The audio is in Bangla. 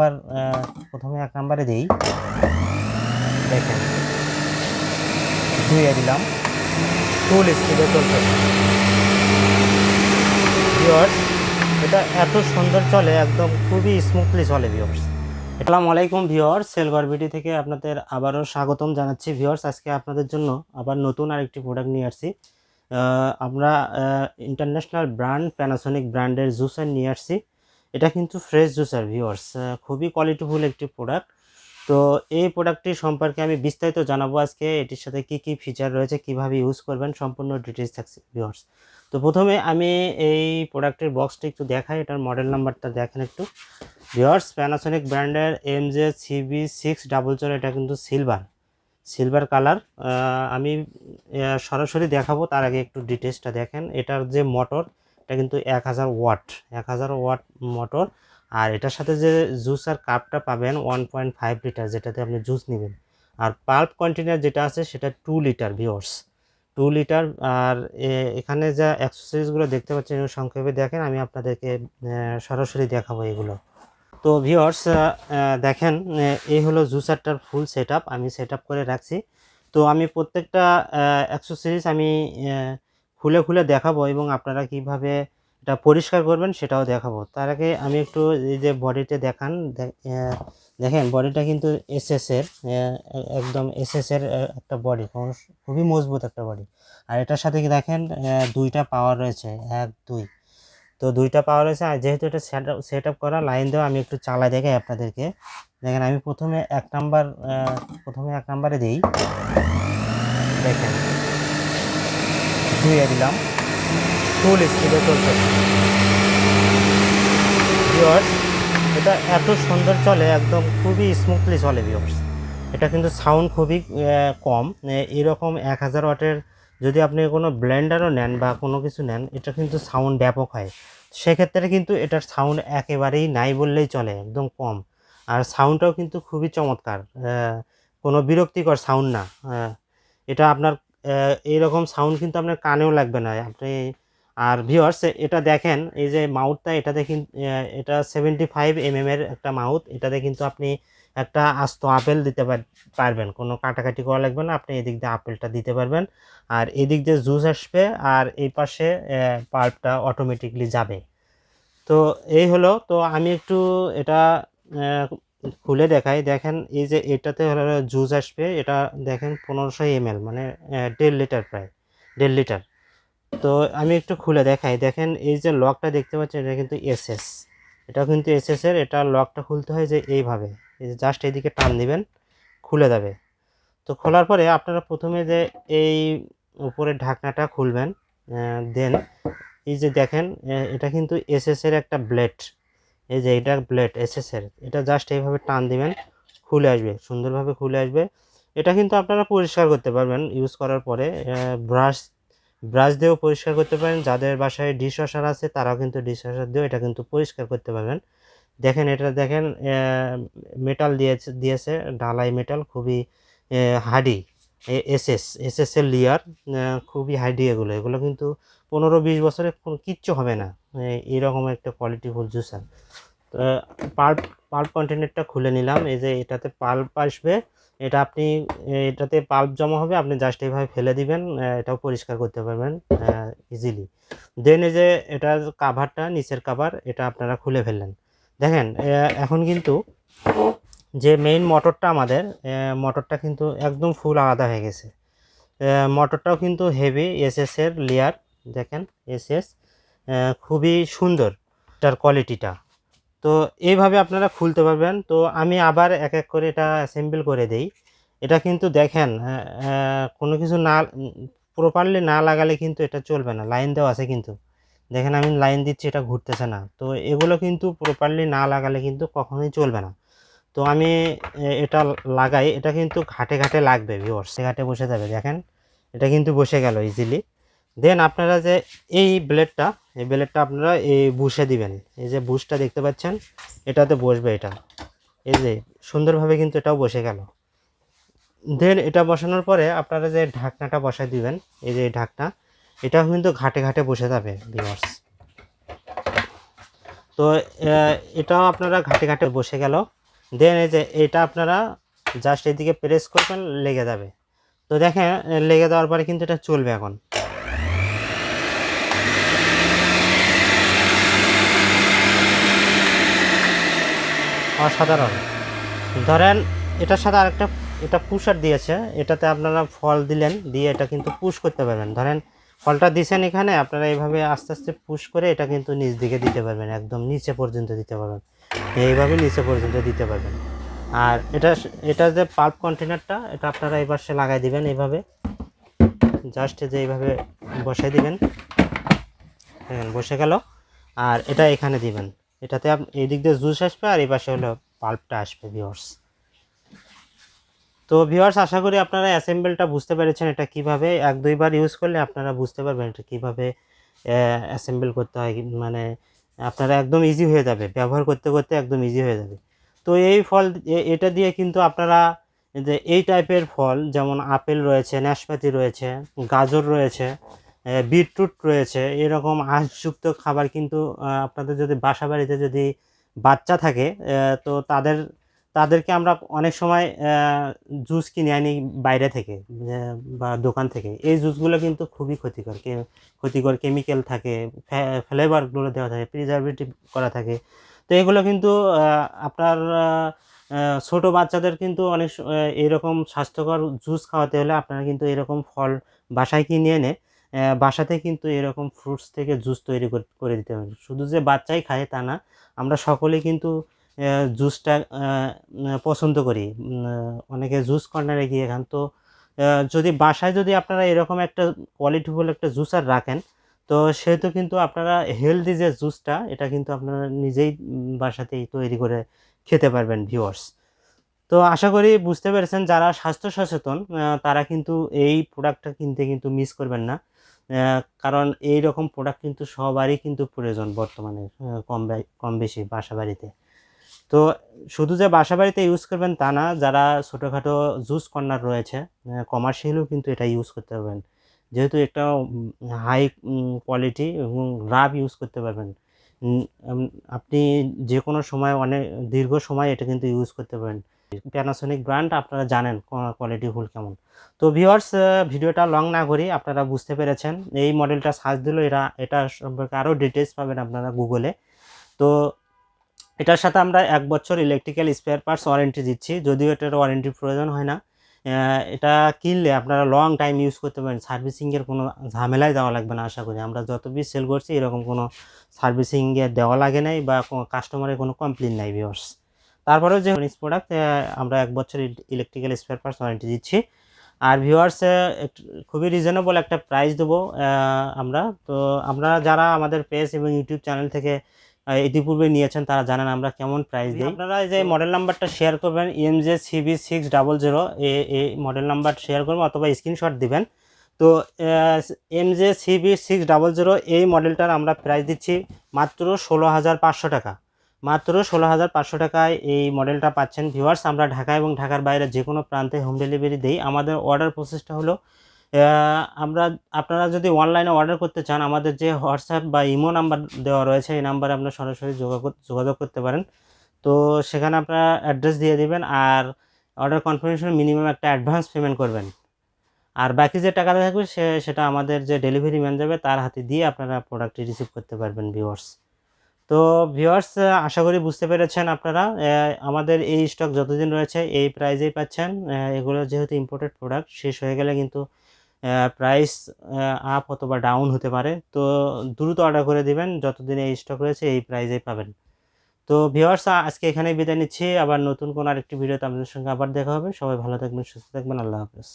নাম্বার প্রথমে এক নাম্বারে দিই। দেখেন ধুয়ে দিলাম। ফুল স্পিডে চলতেছে ভিওর্স এটা এত সুন্দর চলে একদম খুবই স্মুথলি চলে ভিওর্স আসসালামু আলাইকুম ভিওর্স সেলভার বিডি থেকে আপনাদের আবারও স্বাগতম জানাচ্ছি ভিওর্স আজকে আপনাদের জন্য আবার নতুন আরেকটি প্রোডাক্ট নিয়ে আসছি। আমরা ইন্টারন্যাশনাল ব্র্যান্ড প্যানাসোনিক ব্র্যান্ডের জুসার নিয়ে আসছি। এটা কিন্তু ফ্রেশ জুসার ভিওর্স খুবই কোয়ালিটিফুল একটি প্রোডাক্ট তো এই প্রোডাক্টটি সম্পর্কে আমি বিস্তারিত জানাব আজকে। এটির সাথে কি কি ফিচার রয়েছে, কীভাবে ইউজ করবেন, সম্পূর্ণ ডিটেলস থাকছে ভিওর্স তো প্রথমে আমি এই প্রোডাক্টের বক্সটা একটু দেখাই, এটার মডেল নাম্বারটা দেখেন একটু। ভিওর্স প্যানাসনিক ব্র্যান্ডের M J CB six double zero এটা কিন্তু সিলভার সিলভার কালার আমি সরাসরি দেখাবো, তার আগে একটু ডিটেলসটা দেখেন। এটার যে মোটর এটা কিন্তু এক হাজার ওয়াট, এক হাজার ওয়াট মোটর। আর এটার সাথে যে জুস আর কাপটা পাবেন ওয়ান পয়েন্ট ফাইভ লিটার যেটাতে আপনি জুস নেবেন। আর পাল্প কন্টেনার যেটা আছে, সেটা two litre viewers two litre আর এখানে যা অ্যাক্সেসরিজগুলো দেখতে পাচ্ছেন সংক্ষেপে দেখেন, আমি আপনাদেরকে সরাসরি দেখাবো এগুলো। তো ভিওর্স দেখেন এই হলো জুসারটার ফুল সেট আমি সেট করে রাখছি। তো আমি প্রত্যেকটা অ্যাক্সেসরিজ আমি খুলে খুলে দেখাবো এবং আপনারা কীভাবে এটা পরিষ্কার করবেন সেটাও দেখাবো। তার আগে আমি একটু এই যে বডিতে দেখান দেখেন বডিটা কিন্তু এসএস এর আহ, একদম এসএস এর একটা বডি খুবই মজবুত একটা বডি আর এটার সাথে কি দেখেন দুইটা পাওয়ার রয়েছে এক দুই। তো দুইটা পাওয়ার রয়েছে আর যেহেতু এটা সেট আপ করা লাইন দেওয়া আমি একটু চালাই দেখাই আপনাদেরকে। দেখেন আমি প্রথমে এক নাম্বার প্রথমে এক নাম্বারে দিই। দেখেন। ধুয়ে দিলাম। ফুল স্পিডে চলতেছে ভিওর্স এটা এত সুন্দর চলে, একদম খুবই স্মুথলি চলে ভিওর্স এটা কিন্তু সাউন্ড খুবই কম। এরকম এক হাজার ওয়াটের যদি আপনি কোনো ব্লেন্ডারও নেন বা কোনো কিছু নেন, এটা কিন্তু সাউন্ড ব্যাপক হয়। সেক্ষেত্রে কিন্তু এটার সাউন্ড একেবারেই নাই বললেই চলে, একদম কম। আর সাউন্ডটাও কিন্তু খুবই চমৎকার। কোনো বিরক্তিকর সাউন্ড না। এটা আপনার এইরকম সাউন্ড কিন্তু আপনার কানেও লাগবে না। আপনি, আর ভিওয়ার্স এটা দেখেন, এই যে মাউথটা এটাতে কিন্তু এটা সেভেন্টি ফাইভ এমএম এর একটা মাউথ এটাতে কিন্তু আপনি একটা আস্ত আপেল দিতে পারবেন। কোনো কাটাকাটি করা লাগবে না, আপনি এদিক দিয়ে আপেলটা দিতে পারবেন। আর এদিক দিয়ে জুস আসবে, আর এই পাশে পাল্পটা অটোমেটিকলি যাবে। তো এই হলো, তো আমি একটু এটা খুলে দেখাই। দেখেন, এই যে এটাতে জুস আসবে। এটা দেখেন পনেরোশো এমএল মানে দেড় লিটার প্রায়, দেড় লিটার। তো আমি একটু খুলে দেখাই। দেখেন, এই যে লকটা দেখতে পাচ্ছেন, এটা কিন্তু এসএস। এটা কিন্তু এসএস এর, এটা লকটা খুলতে হয় যে এইভাবে। এই যে জাস্ট এইদিকে টান দিবেন, খুলে যাবে। তো খোলার পরে আপনারা প্রথমে যে এই উপরের ঢাকনাটা খুলবেন দেন, এই যে দেখেন এটা কিন্তু এসএস এর একটা ব্লেড। এই যে এটা ব্লেড এসএস এর এটা জাস্ট এইভাবে টান দিবেন, খুলে আসবে, সুন্দরভাবে খুলে আসবে। এটা কিন্তু আপনারা পরিষ্কার করতে পারবেন ইউজ করার পরে ব্রাশ ব্রাশ দিয়েও পরিষ্কার করতে পারেন, যাদের বাসায় ডিশ ওয়াশার আছে তারাও কিন্তু ডিশ ওয়াশার দিয়েও এটা কিন্তু পরিষ্কার করতে পারবেন। দেখেন, এটা দেখেন মেটাল দিয়েছে দিয়েছে, ঢালাই মেটাল খুবই হাডি এসএস এসএস এর লিয়ার খুবই হাইডি এগুলো। এগুলো কিন্তু পনেরো বিশ বছরে কোনো কিচ্ছু হবে না। এ- এইরকম একটা কোয়ালিটিফুল জুসার পাল্প পাল্প কন্টেনারটা খুলে নিলাম। এই যে এটাতে পাল্প আসবে, এটা আপনি এটাতে পাল্প জমা হবে, আপনি জাস্ট এইভাবে ফেলে দিবেন এটাও পরিষ্কার করতে পারবেন ইজিলি দেন এই যে এটার কাভারটা নিচের কাভার এটা আপনারা খুলে ফেললেন। দেখেন এখন কিন্তু যে মেইন মোটরটা আমাদের মোটরটা কিন্তু একদম ফুল আলাদা হয়ে গেছে। মোটরটাও কিন্তু হেভি এসএস এর লেয়ার দেখেন এসএস খুবই সুন্দর এটার কোয়ালিটিটা তো এইভাবে আপনারা খুলতে পারবেন। তো আমি আবার এক এক করে এটা অ্যাসেম্বল করে দেই। এটা কিন্তু দেখেন কোনো কিছু না প্রপারলি না লাগালে কিন্তু এটা চলবে না। লাইন দেওয়া আছে কিন্তু। দেখেন আমি লাইন দিচ্ছি, এটা ঘুরতেছে না। তো এগুলো কিন্তু প্রপারলি না লাগালে কিন্তু কখনোই চলবে না। তো আমি এটা লাগাই। এটা কিন্তু ঘাটে ঘাটে লাগবে ভিওর্স ঘাটে বসে যাবে, দেখেন। এটা কিন্তু বসে গেল ইজিলি দেন আপনারা যে এই ব্লেডটা এই ব্লেডটা আপনারা এই বুসে দিবেন। এই যে বুশটা দেখতে পাচ্ছেন, এটাতে বসবে এটা। এই যে, সুন্দরভাবে কিন্তু এটাও বসে গেল। দেন এটা বসানোর পরে আপনারা যে ঢাকনাটা বসায় দিবেন, এই যে ঢাকনা, এটাও কিন্তু ঘাটে ঘাটে বসে যাবে ভিওর্স তো এটাও আপনারা ঘাটে ঘাটে বসে গেল। দেন এই যে এটা আপনারা জাস্ট এদিকে প্রেস করবেন, লেগে যাবে। তো দেখেন, লেগে দেওয়ার পরে কিন্তু এটা চলবে এখন। অসাধারণ। ধরেন, এটার সাথে আরেকটা, এটা পুষার দিয়েছে, এটাতে আপনারা ফল দিলেন, দিয়ে এটা কিন্তু পুশ করতে পারবেন। ধরেন, ফলটা দিছেন এখানে, আপনারা এইভাবে আস্তে আস্তে পুশ করে এটা কিন্তু নিচ দিকে দিতে পারবেন, একদম নিচে পর্যন্ত দিতে পারবেন। এইভাবে নিচে পর্যন্ত দিতে পারবেন। আর এটা এটা যে পাল্প কন্টেনারটা এটা আপনারা এই পাশে লাগাই দিবেন এইভাবে। জাস্ট যে এইভাবে বসাই দিবেন। দেখেন বসে গেল। আর এটা এখানে দিবেন। এটাতে এই দিক দিয়ে জুস আসবে আর এই পাশে হলো পাল্পটা আসবে ভিওর্স তো ভিওয়ার্স আশা করি আপনারা অ্যাসেম্বলটা বুঝতে পেরেছেন এটা কীভাবে। এক দুইবার ইউজ করলে আপনারা বুঝতে পারবেন এটা কীভাবে অ্যাসেম্বল করতে হয়। মানে আপনারা একদম ইজি হয়ে যাবে। ব্যবহার করতে করতে একদম ইজি হয়ে যাবে। তো এই ফল এটা দিয়ে কিন্তু আপনারা যে এই টাইপের ফল, যেমন আপেল রয়েছে, নাশপাতি রয়েছে, গাজর রয়েছে বিটরুট রয়েছে, এরকম আঁশযুক্ত খাবার কিন্তু আপনাদের যদি বাসা বাড়িতে যদি বাচ্চা থাকে তো তাদের তাদেরকে আমরা অনেক সময় জুস কিনে আনি বাইরে থেকে বা দোকান থেকে। এই জুসগুলো কিন্তু খুবই ক্ষতিকর। ক্ষতিকর কেমিক্যাল থাকে ফ্লেভারগুলো দেওয়া থাকে প্রিজারভেটিভ করা থাকে। তো এগুলো কিন্তু আপনার ছোট বাচ্চাদের কিন্তু অনেক এরকম স্বাস্থ্যকর জুস খাওয়াতে হলে আপনারা কিন্তু এরকম ফল বাসায় কিনে এনে বাসাতে কিন্তু এরকম ফ্রুটস থেকে জুস তৈরি কর- দিতে হবে। শুধু যে বাচ্চাই খায় তা না, আমরা সকলেই কিন্তু জুসটা পছন্দ করি। অনেকে জুস কর্নারে গিয়ে খান। তো যদি বাসায় যদি আপনারা এরকম একটা কোয়ালিটিফুল একটা জুসার রাখেন, তো সেহেতু কিন্তু আপনারা হেলদি যে জুসটা, এটা কিন্তু আপনারা নিজেই বাসাতেই তৈরি করে খেতে পারবেন ভিউয়ার্স তো আশা করি বুঝতে পেরেছেন, যারা স্বাস্থ্য সচেতন তারা কিন্তু এই প্রোডাক্টটা কিনতে কিন্তু মিস করবেন না। কারণ এই রকম প্রোডাক্ট কিন্তু সবারই কিন্তু প্রয়োজন বর্তমানে কম কম বেশি বাসা বাড়িতে তো শুধু যে বাসা বাড়িতে ইউজ করবেন তা না, যারা ছোটোখাটো জুস কর্নার রয়েছে কমার্শিয়ালও কিন্তু এটা ইউজ করতে পারবেন। যেহেতু একটা হাই কোয়ালিটি এবং রাব ইউজ করতে পারবেন। আপনি যে কোনো সময় অনেক, দীর্ঘ সময় এটা কিন্তু ইউজ করতে পারেন। প্যানাসোনিক ব্র্যান্ড আপনারা জানেন কোয়ালিটি ফুল কেমন। তো ভিওয়ার্স ভিডিওটা লং না করি আপনারা বুঝতে পেরেছেন। এই মডেলটা সার্চ দিলেও এরা, এটা সম্পর্কে আরও ডিটেলস পাবেন আপনারা গুগলে তো এটার সাথে আমরা এক বছর ইলেকট্রিক্যাল স্পেয়ার পার্টস ওয়ারেন্টি দিচ্ছি, যদিও এটার ওয়ারেন্টির প্রয়োজন হয় না। এটা কিনলে আপনারা লং টাইম ইউজ করতে পারেন। সার্ভিসিংয়ের কোনো ঝামেলায় দেওয়া লাগবে না আশা করি। আমরা যত পিস সেল করছি, এরকম কোনো সার্ভিসিংয়ে দেওয়া লাগে নাই বা কাস্টমারের কোনো কমপ্লেন নাই ভিওর্স তারপরেও যে প্রোডাক্ট আমরা এক বছর ইলেকট্রিক্যাল স্পেয়ার পার্টস ওয়ারেন্টি দিচ্ছি। আর ভিউয়ার্স খুবই রিজনেবল একটা প্রাইস দেবো আমরা। তো আমরা যারা আমাদের পেজ এবং ইউটিউব চ্যানেল থেকে ইতিপূর্বে নিয়েছেন তারা জানেন আমরা কেমন প্রাইস দিই। আপনারা এই যে মডেল নাম্বারটা শেয়ার করবেন M J CB six double zero এই মডেল নাম্বার শেয়ার করবেন অথবা স্ক্রিনশট দিবেন। তো M J CB six double zero এই মডেলটার আমরা প্রাইস দিচ্ছি মাত্র ষোলো হাজার পাঁচশো টাকা। মাত্র ষোলো হাজার পাঁচশো টাকায় এই মডেলটা পাচ্ছেন ভিউয়ার্স আমরা ঢাকা এবং ঢাকার বাইরে যে কোনো প্রান্তে হোম ডেলিভারি দিই। আমাদের অর্ডার প্রসেসটা হলো আমরা, আপনারা যদি অনলাইনে অর্ডার করতে চান, আমাদের যে হোয়াটসঅ্যাপ বা ইমো নাম্বার দেওয়া রয়েছে, এই নাম্বারে আপনারা সরাসরি যোগাযোগ করতে পারেন। তো সেখানে আপনারা অ্যাড্রেস দিয়ে দিবেন আর অর্ডার কনফার্মেশন মিনিমাম একটা অ্যাডভান্স পেমেন্ট করবেন। আর বাকি যে টাকাটা থাকবে, সে, সেটা আমাদের যে ডেলিভারি ম্যান যাবে, তার হাতে দিয়ে আপনারা প্রোডাক্টটি রিসিভ করতে পারবেন ভিউয়ার্স তো ভিউয়ার্স আশা করি বুঝতে পেরেছেন আপনারা। আমাদের এই স্টক যতদিন রয়েছে, এই প্রাইজেই পাচ্ছেন। এগুলো যেহেতু ইম্পোর্টেড প্রোডাক্ট শেষ হয়ে গেলে কিন্তু প্রাইস আপ অথবা ডাউন হতে পারে। তো দ্রুত অর্ডার করে দিবেন, যতদিন এই স্টক রয়েছে, এই প্রাইজেই পাবেন। তো ভিওয়ার্স আজকে এখানেই বিদায় নিচ্ছি। আবার নতুন কোনো আরেকটি ভিডিওতে আপনাদের সঙ্গে আবার দেখা হবে। সবাই ভালো থাকবেন, সুস্থ থাকবেন। আল্লাহ হাফেজ।